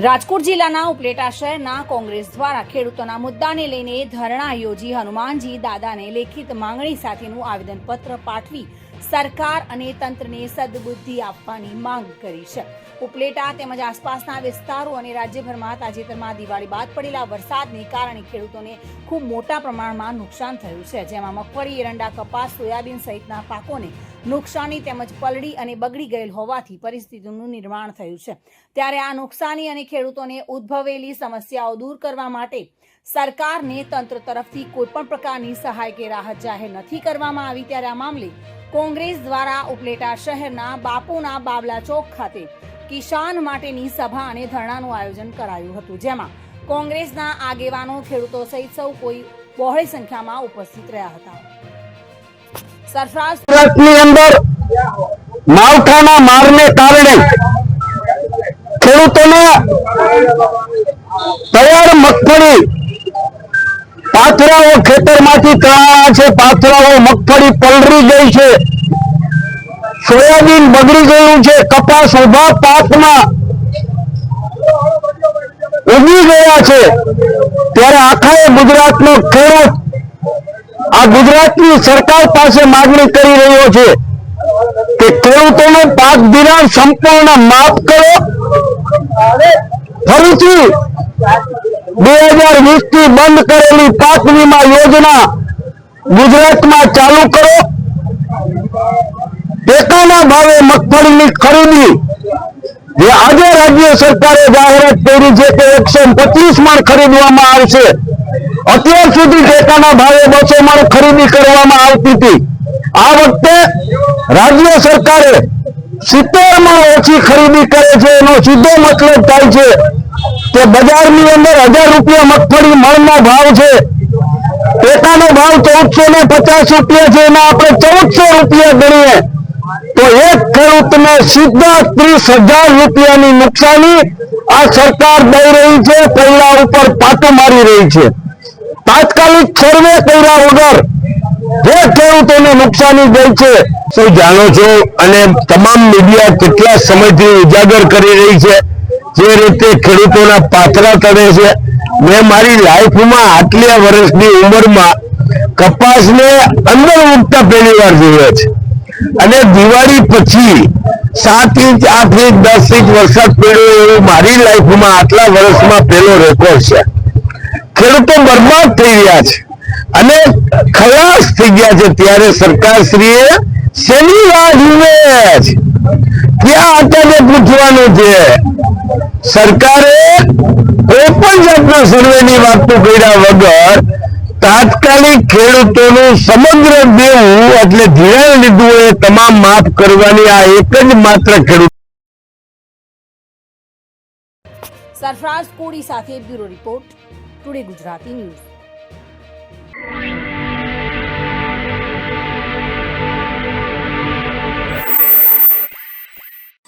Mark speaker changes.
Speaker 1: રાજકોટ જિલ્લાના ઉપલેટા શહેરના કોંગ્રેસ દ્વારા ખેડૂતોના મુદ્દાને લઈને ધરણા યોજી હનુમાનજી દાદાને લેખિત માંગણી સાથેનું આવેદનપત્ર પાઠવી સરકાર અને તંત્રને સદબુદ્ધિ આપવાની માંગ કરી છે. ઉપલેટા તેમજ આસપાસના વિસ્તારો અને રાજ્યભરમાં તાજેતરમાં દિવાળી બાદ પડેલા વરસાદને કારણે ખેડૂતોને ખૂબ મોટા પ્રમાણમાં નુકસાન થયું છે. જેમાં મગફળી, એરંડા, કપાસ, સોયાબીન સહિતના પાકોને નુકસાની તેમજ પલળી અને બગડી ગયેલ હોવાથી પરિસ્થિતિનું નિર્માણ થયું છે. ત્યારે આ નુકસાની અને ખેડૂતોને ઉદ્ભવેલી સમસ્યાઓ દૂર કરવા માટે સરકારને તંત્ર તરફથી કોઈપણ પ્રકારની સહાય કે રાહત જાહેર નથી કરવામાં આવી ત્યારે આ મામલે કોંગ્રેસ દ્વારા ઉપલેટા શહેરના બાપુના બાબલા ચોક ખાતે કિસાન માટેની સભા અને ધરણાનું આયોજન કરાયું હતું, જેમાં કોંગ્રેસના આગેવાનો, ખેડૂતો સહિત સૌ કોઈ બહોળી સંખ્યામાં ઉપસ્થિત રહ્યા હતા. સરફરાજ
Speaker 2: અંદર માવઠાના મારને કારણે ખેડૂતોને તૈયાર મગફળી પાથરાઓ ખેતરમાંથી તળાયા છે, પાથરાઓ મગફળી પલરી ગઈ છે. સોયાબીન બગડી ગયું છે, કપાસ ઊભા પાકમાં ઉગી ગયા છે. ત્યારે આખા ગુજરાતનો ખેડૂત આ ગુજરાતની સરકાર પાસે માગણી કરી રહ્યો છે કે ખેડૂતોનું પાક ધિરાણ સંપૂર્ણ માફ કરો. ફરીથી થી બંધ કરેલી પાક વીમા યોજના ગુજરાતમાં ચાલુ કરો. ટેકાના ભાવે મગફળીની ખરીદી. જે આજે રાજ્ય સરકારે જાહેરાત કરી છે કે એકસો પચીસ મણ ખરીદવામાં આવશે. અત્યાર સુધી ટેકાના ભાવે બસો મણ ખરીદી કરવામાં આવતી હતી. આ વખતે રાજ્ય સરકારે સિત્તેર મણ ઓછી ખરીદી કરે છે. એનો સીધો મતલબ થાય છે કે બજારની અંદર હજાર રૂપિયા મગફળી મણનો ભાવ છે. ટેકાનો ભાવ ચૌદસો ને પચાસ રૂપિયા છે. એમાં આપણે ચૌદસો રૂપિયા ગણીએ. તો એક ખેડૂતને સીધા ત્રીસ હજાર રૂપિયાની નુકસાની આ સરકાર દઈ રહી છે. પૈડા ઉપર પાટો મારી રહી છે. તાત્કાલિક સર્વે કર્યા વગર જે ખેડૂતોને નુકસાની ગઈ છે. સૌ જાણો છો અને તમામ મીડિયા કેટલા સમયથી ઉજાગર કરી રહી છે. જે રીતે ખેડૂતોના પાથરા તળે છે, મેં મારી લાઈફમાં આટલી વર્ષની ઉંમરમાં કપાસને અંદર ઉગતા પહેલી વાર જોયો છે. અને દિવાળી પછી સાત ઇંચ, આઠ ઇંચ, દસ ઇંચ વરસાદ પડ્યો એવું મારી લાઈફમાં આટલા વર્ષમાં પહેલો રેકોર્ડ છે. ખેડૂતો બરબાદ થઈ રહ્યા છે અને ખલાસ થઈ ગયા છે ત્યારે સરકારશ્રીએ શેની રાહ જુએ છે? ક્યાં અત્યારે પૂછવાનું છે? સરકારે કોઈ પણ જાતના સર્વેની વાતો કર્યા વગર તાત્કાલિક ખેડૂતોનું સમગ્ર દેવું એટલે ધિરાણ લીધું એ તમામ માફ કરવાની આ એક જ માત્ર ખેડૂત
Speaker 1: સરફરાજ કોડી સાથે bureau report, today Gujarati news.